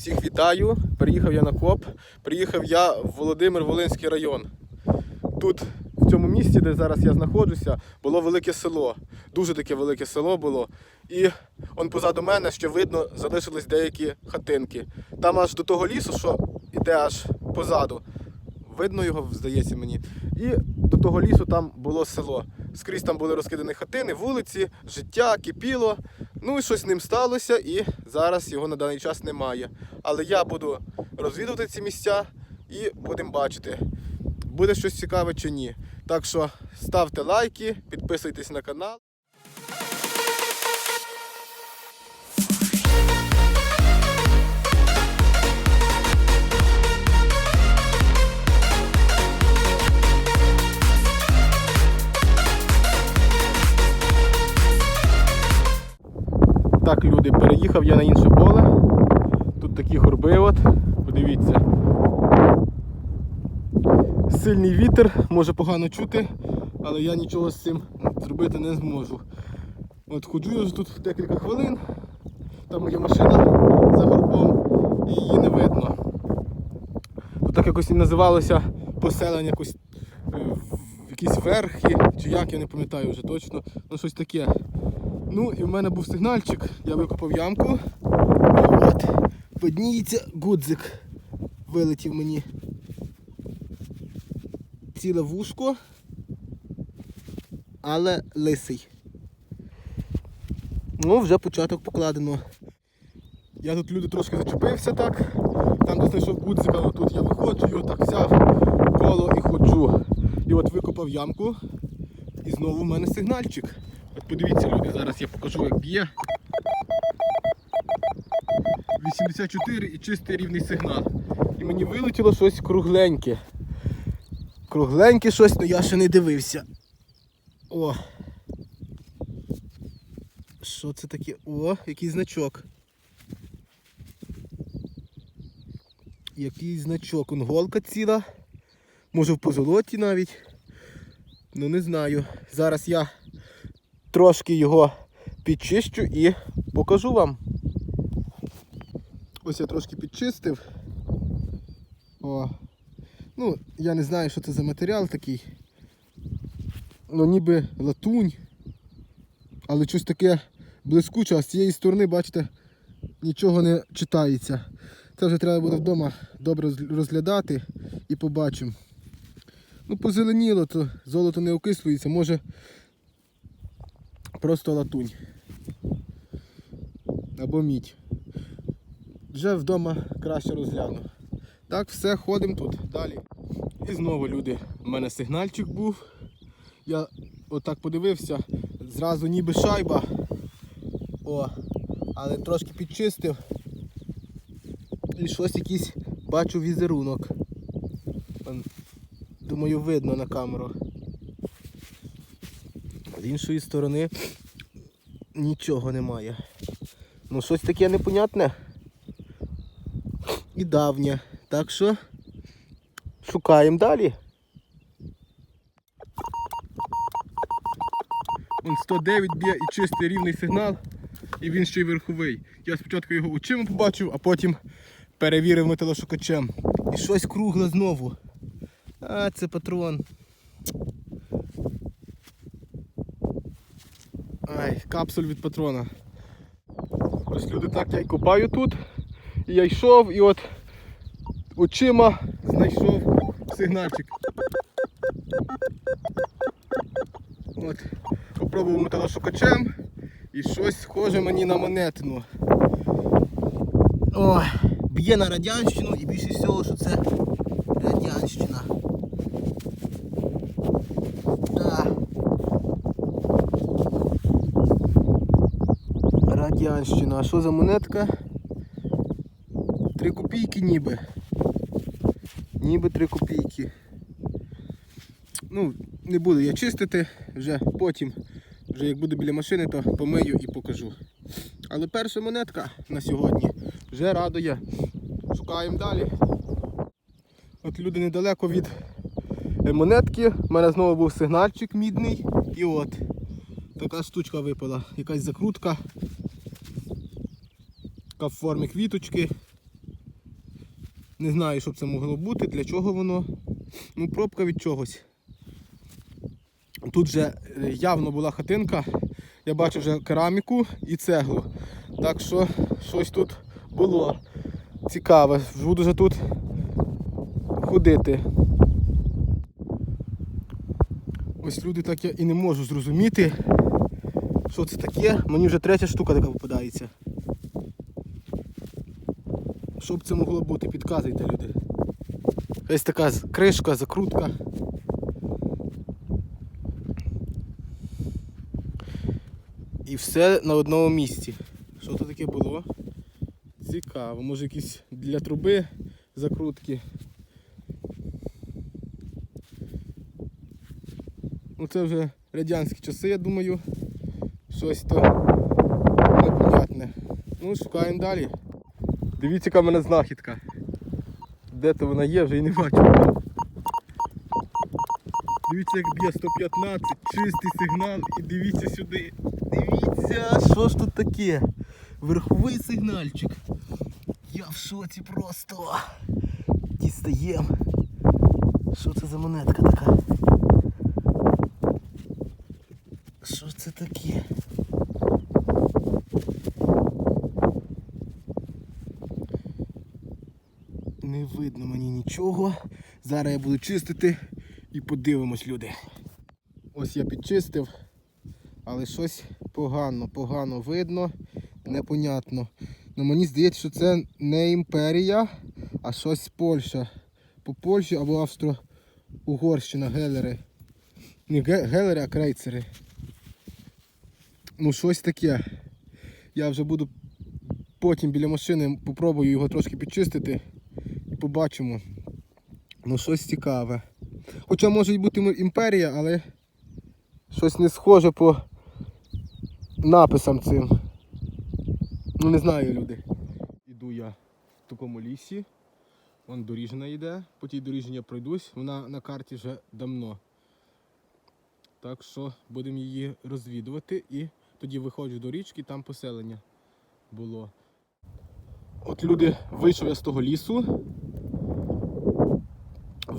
Всіх вітаю. Приїхав я на КОП. Приїхав я в Володимир Волинський район. Тут, в цьому місці, де зараз я знаходжуся, було велике село. Дуже таке велике село було. І он позаду мене ще видно, залишились деякі хатинки. Там аж до того лісу, що йде аж позаду. Видно його, здається мені. І до того лісу там було село. Скрізь там були розкидані хатини, вулиці, життя кипіло. Ну і щось з ним сталося, і зараз його на даний час немає. Але я буду розвідувати ці місця і будемо бачити, буде щось цікаве чи ні. Так що ставте лайки, підписуйтесь на канал. Так, люди, переїхав я на інше поле. Тут такі горби, от, подивіться. Сильний вітер, може погано чути, але я нічого з цим зробити не зможу. От ходжу я тут декілька хвилин. Там моя машина за горбом і її не видно. Тут так якось і називалося поселення якось е, якісь верхи, чи як я не пам'ятаю вже точно. Ну щось таке. Ну і в мене був сигнальчик, я викопав ямку. І от, видніється гудзик. Вилетів мені. Ціле вушко, але лисий. Ну, вже початок покладено. Я тут люди трошки зачепився так. Там де знайшов гудзика, отут я виходжу, його так взяв коло і ходжу. І от викопав ямку. І знову в мене сигнальчик. От подивіться, люди, зараз я покажу, як б'є. 84 і чистий рівний сигнал. І мені вилетіло щось кругленьке. Кругленьке щось, але я ще не дивився. О. Що це таке? О, який значок. Який значок. Он голка ціла. Може в позолоті навіть. Ну не знаю. Зараз я трошки його підчищу і покажу вам. Ось я трошки підчистив. О. Ну, я не знаю, що це за матеріал такий. Ну ніби латунь. Але щось таке блискуче, а з цієї сторони, бачите, нічого не читається. Це вже треба буде вдома добре розглядати і побачимо. Ну, позеленіло, то золото не окислюється, може просто латунь. Або мідь. Вже вдома краще розгляну. Так, все, ходимо тут далі. І знову люди. У мене сигнальчик був. Я отак подивився, зразу ніби шайба. О, але трошки підчистив. І щось якийсь бачу візерунок. Думаю, видно на камеру. З іншої сторони нічого немає. Ну щось таке непонятне і давнє. Так що шукаємо далі. Он 109 б'є і чистий рівний сигнал, і він ще й верховий. Я спочатку його очима побачив, а потім перевірив металошукачем. І щось кругле знову. А, це патрон. Ай, капсуль від патрона. Ось люди так я й копаю тут. І я йшов і от очима знайшов сигнальчик. От, попробував металошукачем і щось схоже мені на монетину. О, б'є на радянщину і більше всього, що це радянщина. Радянщина. А що за монетка? Три копійки ніби. Ніби три копійки. Ну, не буду я чистити, вже потім, вже як буду біля машини, то помию і покажу. Але перша монетка на сьогодні вже радує. Шукаємо далі. От люди недалеко від е, монетки. У мене знову був сигнальчик мідний. І от така штучка випала. Якась закрутка. Така в формі квіточки. Не знаю, що б це могло бути, для чого воно. Ну, пробка від чогось. Тут вже е, явно була хатинка. Я бачу вже кераміку і цеглу. Так що щось тут було цікаве. Буду вже тут ходити. Ось люди так я і не можу зрозуміти, що це таке. Мені вже третя штука така попадається. Що б це могло бути? Підказуйте люди. Ось така кришка, закрутка. І все на одному місці. Що то таке було? Цікаво, може якісь для труби закрутки. Ну це вже радянські часи, я думаю. Щось то непонятне. Ну, шукаємо далі. Дивіться, яка в мене знахідка. Де то вона є, вже і не бачу. Дивіться, як б'є 115, чистий сигнал і дивіться сюди. Дивіться, що ж тут таке? Верховий сигнальчик. Я в шоці просто. Дістаємо. Що це за монетка така? Що це таке? Не видно мені нічого. Зараз я буду чистити і подивимось, люди. Ось я підчистив, але щось погано, погано видно, непонятно. Ну мені здається, що це не імперія, а щось з Польща. По Польщі або Австро-Угорщина, гелери. Не гелери, а крейцери. Ну, щось таке. Я вже буду потім біля машини попробую його трошки підчистити побачимо. Ну, щось цікаве. Хоча може бути імперія, але щось не схоже по написам цим. Ну не знаю, люди. Іду я в такому лісі. Вон доріжна йде. По тій доріжні я пройдусь. Вона на карті вже давно. Так що будемо її розвідувати і тоді виходжу до річки, там поселення було. От люди, вийшов я з того лісу.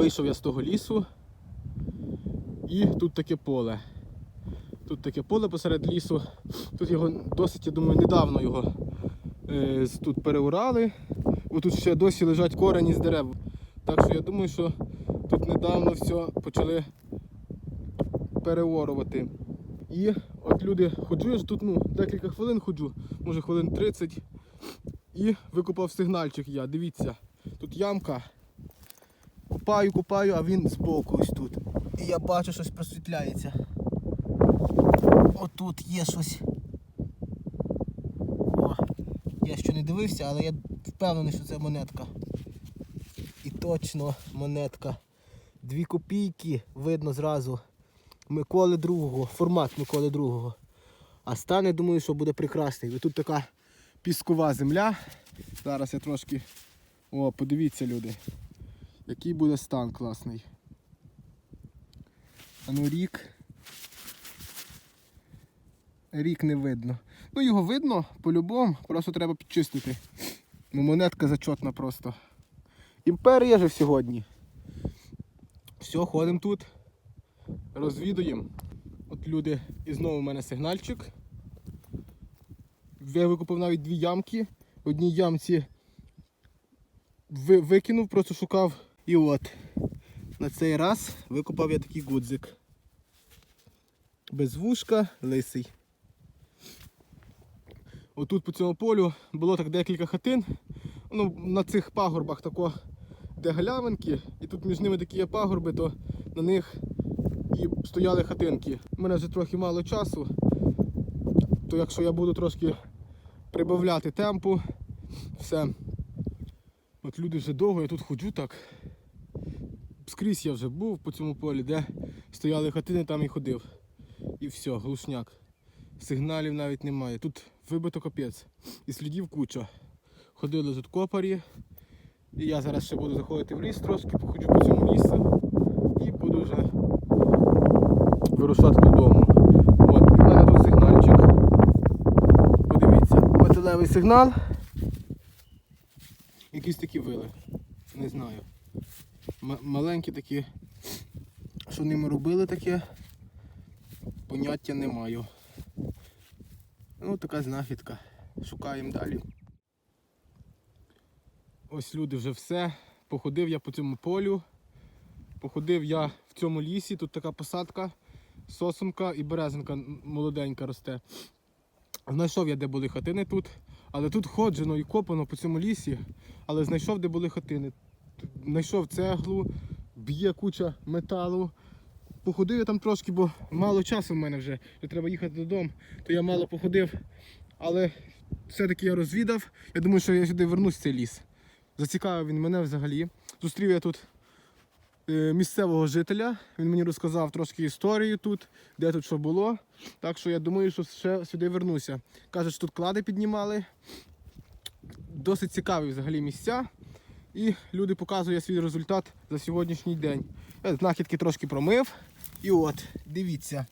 Вийшов я з того лісу. І тут таке поле. Тут таке поле посеред лісу. Тут його досить, я думаю, недавно його е, тут переурали. Отут ще досі лежать корені з дерев. Так що я думаю, що тут недавно все почали переорувати. І от люди ходжу, я ж тут ну, декілька хвилин ходжу, може хвилин 30. І викопав сигнальчик я. Дивіться, тут ямка. Купаю, купаю, а він збоку ось тут. І я бачу, щось просвітляється. Отут є щось. О, я ще не дивився, але я впевнений, що це монетка. І точно монетка. Дві копійки видно зразу. Миколи другого, формат Миколи другого. А стан, я думаю, що буде прекрасний. Тут така піскова земля. Зараз я трошки. О, подивіться, люди. Який буде стан класний. А ну рік. Рік не видно. Ну його видно по-любому, просто треба підчистити. Ну монетка зачотна просто. Імперія же сьогодні. Все, ходимо тут, розвідуємо. От люди, і знову в мене сигнальчик. Я викупив навіть дві ямки. В одній ямці ви- викинув, просто шукав. І от на цей раз викопав я такий гудзик. Без вушка, лисий. Отут по цьому полю було так декілька хатин. Ну, на цих пагорбах тако, де галявинки, і тут між ними такі є пагорби, то на них і стояли хатинки. У мене вже трохи мало часу, то якщо я буду трошки прибавляти темпу, все. От люди вже довго, я тут ходжу так. Скрізь я вже був по цьому полі, де стояли хатини, там і ходив. І все, глушняк. Сигналів навіть немає. Тут вибито капець. І слідів куча. Ходили тут копарі. І я зараз ще буду заходити в ліс трошки, походжу по цьому лісу і буду вже вирушати додому. От, і в мене тут сигнальчик. Подивіться, металевий сигнал. Якісь такі вили. Не знаю. Маленькі такі. Що ними робили таке? Поняття не маю. Ну, така знахідка. Шукаємо далі. Ось люди вже все. Походив я по цьому полю. Походив я в цьому лісі. Тут така посадка, сосунка і березинка молоденька росте. Знайшов я, де були хатини тут, але тут ходжено і копано по цьому лісі, але знайшов, де були хатини. Знайшов цеглу, б'є куча металу. Походив я там трошки, бо мало часу в мене вже, вже треба їхати додому, то я мало походив. Але все-таки я розвідав. Я думаю, що я сюди вернусь в цей ліс. Зацікавив він мене взагалі. Зустрів я тут е, місцевого жителя. Він мені розказав трошки історію тут, де тут що було. Так що я думаю, що ще сюди вернуся. Каже, що тут клади піднімали. Досить цікаві взагалі місця. І люди показують свій результат за сьогоднішній день. Я знахідки трошки промив. І от, дивіться.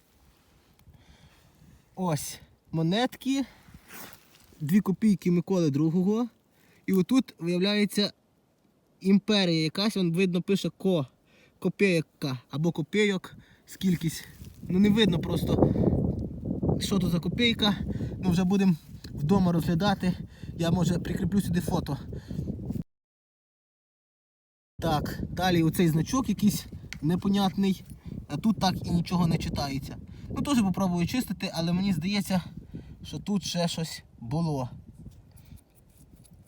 Ось монетки. Дві копійки Миколи II. І отут виявляється імперія якась, вон видно пише ко. Копійка або копійок, скількись. Ну не видно просто, що тут за копійка. Ну вже будемо вдома розглядати. Я може прикріплю сюди фото. Так, далі оцей значок якийсь непонятний, а тут так і нічого не читається. Ну теж попробую чистити, але мені здається, що тут ще щось було.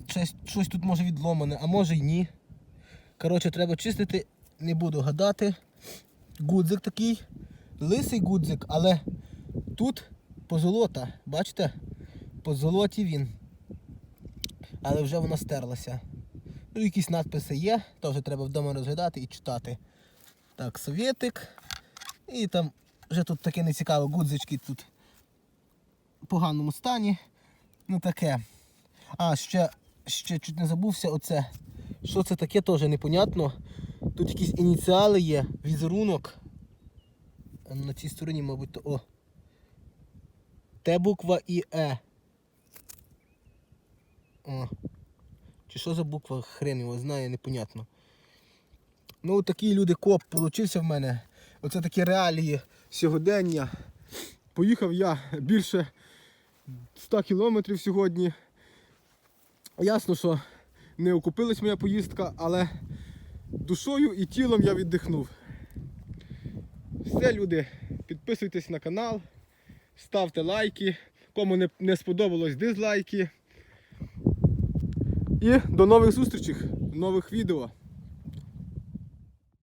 Щось, щось тут може відломане, а може й ні. Коротше, треба чистити, не буду гадати. Гудзик такий, лисий гудзик, але тут позолота, бачите? По золоті він. Але вже вона стерлася. Ну, якісь надписи є, теж треба вдома розглядати і читати. Так, совєтик. І там вже тут таке нецікаве, гудзички тут в поганому стані. Ну таке. А, ще, ще чуть не забувся оце. Що це таке, теж непонятно. Тут якісь ініціали є, візерунок. На цій стороні, мабуть, то о. Т буква і Е. О. Чи що за буква хрен його знає, непонятно. Ну, такий люди коп получився в мене. Оце такі реалії сьогодення. Поїхав я більше 100 кілометрів сьогодні. Ясно, що не окупилась моя поїздка, але душою і тілом я віддихнув. Все, люди, підписуйтесь на канал, ставте лайки. Кому не, не сподобалось дизлайки. І до нових зустрічей, нових відео.